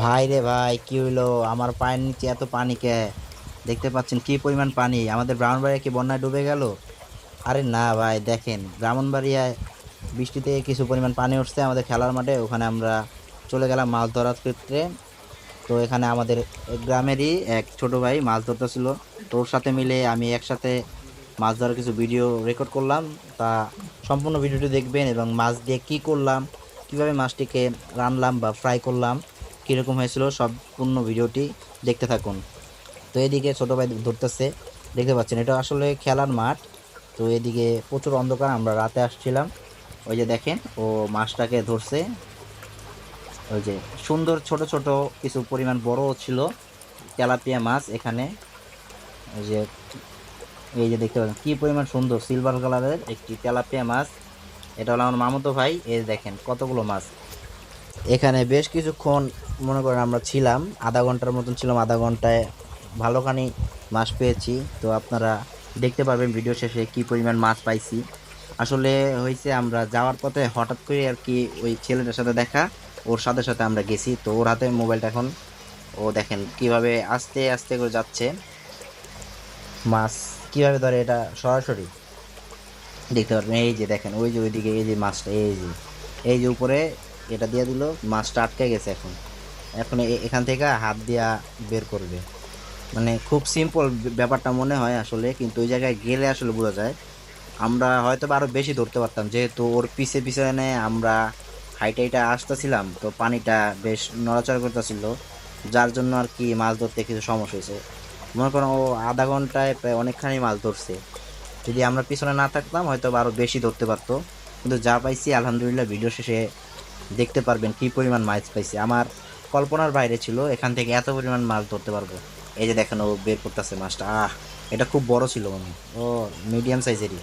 ভাই রে ভাই, কি হইল? আমার পায়ের নিচে এত পানি কে? দেখতে পাচ্ছেন কি পরিমাণ পানি? আমাদের ব্রাহ্মণবাড়িয়া কি বন্যায় ডুবে গেল? আরে না ভাই, দেখেন ব্রাহ্মণবাড়িয়ায় বৃষ্টিতে কিছু পরিমাণ পানি উঠছে আমাদের খেলার মাঠে, ওখানে আমরা চলে গেলাম মাছ ধরার ক্ষেত্রে। তো এখানে আমাদের গ্রামেরই এক ছোট ভাই মাছ ধরতেছিল। তোর সাথে মিলে আমি একসাথে মাছ ধরার কিছু ভিডিও রেকর্ড করলাম। তা সম্পূর্ণ ভিডিওটি দেখবেন এবং মাছ দিয়ে কি করলাম, কীভাবে মাছটিকে রানলাম বা ফ্রাই করলাম। কীরকম হয়েছিল, সম্পূর্ণ ভিডিওটি দেখতে থাকুন। তো এদিকে ছোটো ভাই ধরতেছে, দেখতে পাচ্ছেন, এটা আসলে খেলার মাঠ। তো এদিকে প্রচুর অন্ধকার, আমরা রাতে আসছিলাম। ওই যে দেখেন, ও মাছটাকে ধরছে। ওই যে সুন্দর ছোট ছোট কিছু পরিমাণ বড়ও ছিল তেলাপিয়া মাছ এখানে। ওই যে, এই যে দেখতে পাচ্ছেন, কি পরিমাণ সুন্দর সিলভার কালারের একটি তেলাপিয়া মাছ। এটা হলো আমার মামতো ভাই, এই দেখেন কতগুলো মাছ। এখানে বেশ কিছুক্ষণ, মনে করেন আমরা ছিলাম, আধা ঘণ্টার মতন ছিলাম, আধা ঘন্টায় ভালোখানি মাছ পেয়েছি। তো আপনারা দেখতে পারবেন ভিডিও শেষে কি পরিমাণ মাছ পাইছি। আসলে হয়েছে আমরা যাওয়ার পথে হঠাৎ করে আর কি ওই ছেলেটার সাথে দেখা, ওর সাথে সাথে আমরা গেছি। তো ওর হাতে মোবাইলটা এখন, ও দেখেন কীভাবে আস্তে আস্তে করে যাচ্ছে। মাছ কীভাবে ধরে এটা সরাসরি? দেখতে পারবেন, এই যে দেখেন, ওই যে ওইদিকে, এই যে মাছটা, এই যে এই যে উপরে এটা দিয়ে দিল মাছটা আটকে গেছে এখন। এখন এখান থেকে হাত দিয়া বের করবে। মানে খুব সিম্পল ব্যাপারটা মনে হয় আসলে, কিন্তু ওই জায়গায় গেলে আসলে বোঝা যায়। আমরা হয়তো বা আরও বেশি ধরতে পারতাম, যেহেতু ওর পিছে পিছনে আমরা হাইটে হাইটে আসতেছিলাম, তো পানিটা বেশ নড়াচড়া করতেছিল। যার জন্য আর কি মাছ ধরতে কিছু সমস্যা হয়েছে। মনে করো ও আধা ঘন্টায় প্রায় অনেকখানি মাছ ধরছে। যদি আমরা পিছনে না থাকতাম হয়তো বা আরও বেশি ধরতে পারতো। কিন্তু যা পাইছি, আলহামদুলিল্লাহ ভিডিও শেষে দেখতে পারবেন কি পরিমাণ মাছ পাইছি। আমার কল্পনার বাইরে ছিল, এখান থেকে এত পরিমাণ মাছ ধরতে পারব। এই যে দেখেন, ও বের করতেছে মাছটা। আহ, এটা খুব বড় ছিল মনে ও মিডিয়াম সাইজেরই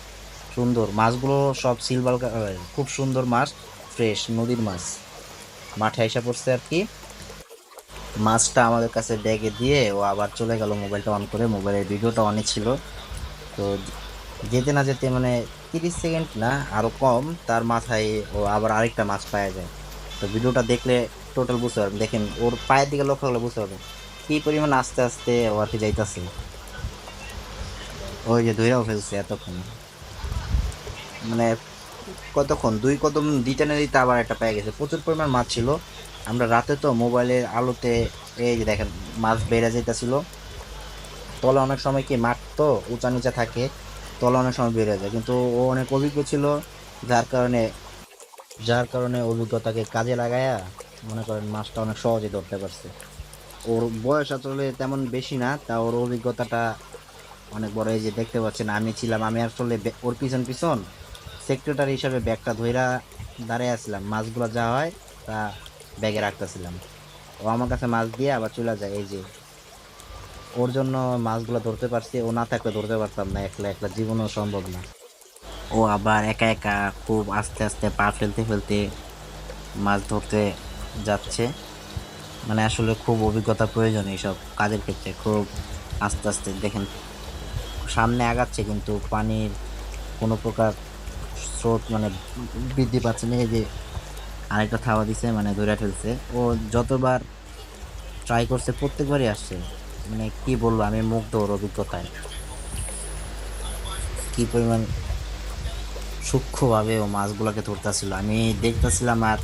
সুন্দর। মাছগুলো সব সিলভার খুব সুন্দর মাছ ফ্রেশ নদীর মাছ। মাঠে আইসা পড়ছে আর কি। মাছটা আমাদের কাছে ব্যাগে দিয়ে ও আবার চলে গেল মোবাইলটা অন করে। মোবাইলের ভিডিওটা অনেক ছিল। তো যেতে না যেতে মানে তিরিশ সেকেন্ড না আরও কম, তার মাথায় ও আবার আরেকটা মাছ পাওয়া যায়। তো ভিডিওটা দেখলে টোটাল বুঝতে পারবেন। দেখেন, ওর পায়ের দিকে লক্ষ্য করলে বুঝতে পারবেন কী পরিমাণ আস্তে আস্তে ও আর কি যাইতাছে। ওই যে ধৈরাও ফেলছে এতক্ষণ। মানে কতক্ষণ? দুই কদম দিতে না দিতে আবার একটা পেয়ে গেছে। প্রচুর পরিমাণ মাছ ছিল। আমরা রাতে তো মোবাইলের আলোতে এই যে দেখেন, মাছ বেড়ে যেতেছিল তলে অনেক সময় কি মাঠ তো উঁচা নিচা থাকে। তলে অনেক সময় বেড়ে যায়। কিন্তু ও অনেক অভিজ্ঞ ছিল, যার কারণে যার কারণে অভিজ্ঞতাকে কাজে লাগায়া মনে করেন মাছটা অনেক সহজে ধরতে পারছে। ওর বয়স আসলে তেমন বেশি না, তা ওর অভিজ্ঞতাটা অনেক বড়। এই যে দেখতে পাচ্ছেন, আমি ছিলাম, আমি আসলে ওর পিছন পিছন সেক্রেটারি হিসাবে ব্যাগটা ধইরা দাঁড়িয়ে আসছিলাম মাছগুলো যা হয় তা ব্যাগে রাখতেছিলাম। ও আমার কাছে মাছ দিয়ে আবার চলে যায়, এই যে ওর জন্য মাছগুলো ধরতে পারছি, ও না থাকলে ধরতে পারতাম না, একলা একলা জীবনও সম্ভব না। ও আবার একা একা খুব আস্তে আস্তে পা ফেলতে ফেলতে মাছ ধরতে যাচ্ছে। মানে আসলে খুব অভিজ্ঞতা প্রয়োজন এইসব কাজের ক্ষেত্রে, খুব আস্তে আস্তে। দেখেন, সামনে আগাচ্ছে কিন্তু পানির কোনো প্রকার স্রোত মানে বৃদ্ধি পাচ্ছে না। এই যে আরেকটা থাওয়া দিছে মানে ধরে ফেলছে। ও যতবার ট্রাই করছে, প্রত্যেকবারই আসছে। মানে কি বলব, আমি মুগ্ধ ওর অভিজ্ঞতায়। কি পরিমাণ সূক্ষ্মভাবে ও মাছগুলোকে ধরতেছিল। আমি দেখতেছিলাম আর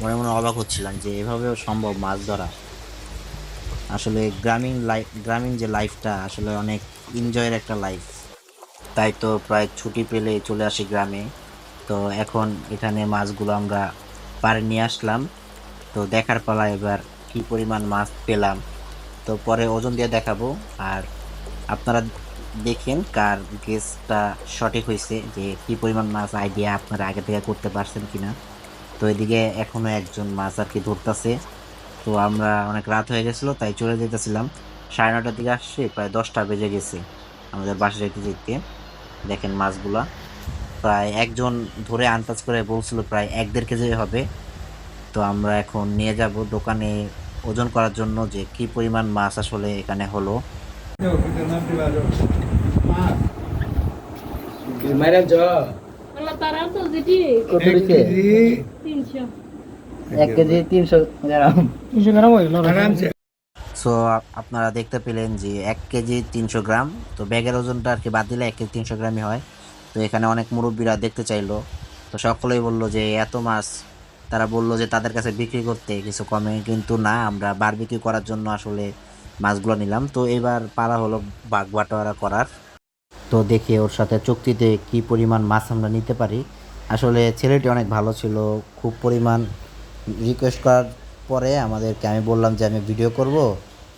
মনে মনে অবাক হচ্ছিলাম যে এভাবেও সম্ভব মাছ ধরা। আসলে গ্রামীণ লাইফ গ্রামীণ যে লাইফটা আসলে অনেক এনজয়ের একটা লাইফ তাই তো প্রায় ছুটি পেলে চলে আসি গ্রামে। তো এখন এখানে মাছগুলো আমরা পারে নিয়ে আসলাম। তো দেখার পালা এবার কি পরিমাণ মাছ পেলাম। তো পরে ওজন দিয়ে দেখাবো। আর আপনারা দেখেন কার গেসটা সঠিক হয়েছে, যে কি পরিমাণ মাছ আইডিয়া আপনারা আগে থেকে করতে পারছেন কি না তো এদিকে এখনও একজন মাছ আর কি ধরতেছে। তো আমরা অনেক রাত হয়ে গেছিল, তাই চলে যেতেছিলাম সাড়ে নটার দিকে আসছে, প্রায় দশটা বেজে গেছে আমাদের বাসা যেতে যেতে। দেখেন মাছগুলা। প্রায় একজন ধরে আন্দাজ করে বলছিল প্রায় এক দেড় কেজি হবে। তো আমরা এখন নিয়ে যাব দোকানে ওজন করার জন্য যে কি পরিমাণ মাছ আসলে এখানে হলো। এক কেজি। তিনশো। গ্রাম। তিনশো গ্রাম সো আপনারা দেখতে পেলেন যে এক কেজি তিনশো গ্রাম। তো ব্যাগের ওজনটা আর কি বাদ দিলে এক কেজি তিনশো গ্রামই হয়। তো এখানে অনেক মুরব্বীরা দেখতে চাইলো। তো সকলেই বলল যে এত মাছ তারা বলল যে তাদের কাছে বিক্রি করতে কিছু কমে, কিন্তু না, আমরা বার বিক্রি করার জন্য আসলে মাছগুলো নিলাম। তো এবার পালা হলো বাগ বাটোয়ারা করার। তো দেখি ওর সাথে চুক্তিতে কি পরিমাণ মাছ আমরা নিতে পারি। আসলে ছেলেটি অনেক ভালো ছিল, খুব পরিমাণ রিকোয়েস্ট করার পরে আমাদেরকে, আমি বললাম যে আমি ভিডিও করব,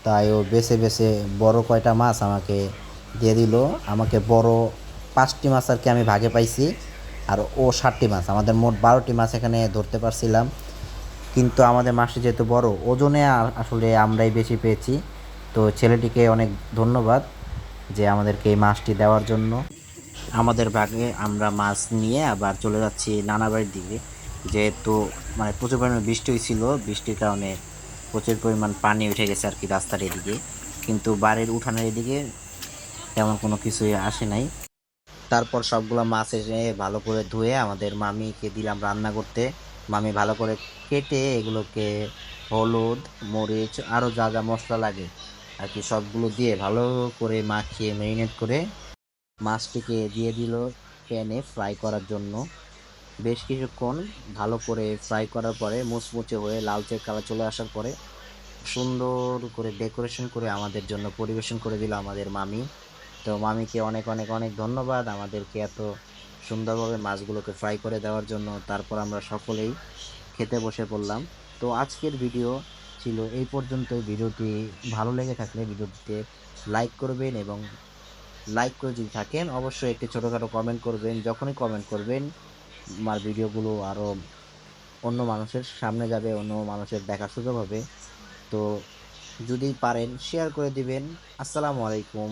তাই ও বেছে বেছে বড় কয়টা মাছ আমাকে দিয়ে দিল। আমাকে বড় পাঁচটি মাছ আর কি আমি ভাগে পাইছি। আর ও ষাটটি মাছ, আমাদের মোট বারোটি মাছ এখানে ধরতে পারছিলাম। কিন্তু আমাদের মাছটি যেহেতু বড়, ওজনে আসলে আমরাই বেশি পেয়েছি। তো ছেলেটিকে অনেক ধন্যবাদ যে আমাদেরকে এই মাছটি দেওয়ার জন্য। আমাদের ভাগে আমরা মাছ নিয়ে আবার চলে যাচ্ছি নানা বাড়ির দিকে। যেহেতু মানে প্রচুর পরিমাণে বৃষ্টি হয়েছিল, বৃষ্টির কারণে প্রচুর পরিমাণ পানি উঠে গেছে আর কি রাস্তার এদিকে। কিন্তু বাড়ির উঠানের এদিকে তেমন কোনো কিছুই আসে নাই। তারপর সবগুলো মাছ এসে ভালো করে ধুয়ে আমাদের মামিকে দিলাম রান্না করতে। মামি ভালো করে কেটে এগুলোকে হলুদ, মরিচ আরও যা যা মশলা লাগে আর কি সবগুলো দিয়ে ভালো করে মাখিয়ে ম্যারিনেট করে মাছটিকে দিয়ে দিল প্যানে ফ্রাই করার জন্য। বেশ কিছুক্ষণ ভালো করে ফ্রাই করার পরে মুচমুচে হয়ে লালচে কালার চলে আসার পরে সুন্দর করে ডেকোরেশন করে আমাদের জন্য পরিবেশন করে দিল আমাদের মামি। তো মামিকে অনেক অনেক অনেক ধন্যবাদ আমাদেরকে এত সুন্দরভাবে মাছগুলোকে ফ্রাই করে দেওয়ার জন্য। তারপর আমরা সকলেই খেতে বসে পড়লাম। তো আজকের ভিডিও ছিল এই পর্যন্ত ভিডিওটি ভালো লেগে থাকলে ভিডিওটিতে লাইক করবেন এবং লাইক করে যদি থাকেন, অবশ্যই একটি ছোটোখাটো কমেন্ট করবেন। যখনই কমেন্ট করবেন, আমার ভিডিওগুলো আরও অন্য মানুষের সামনে যাবে, অন্য মানুষের দেখার সুযোগ হবে। তো যদি পারেন শেয়ার করে দিবেন। আসসালামু আলাইকুম।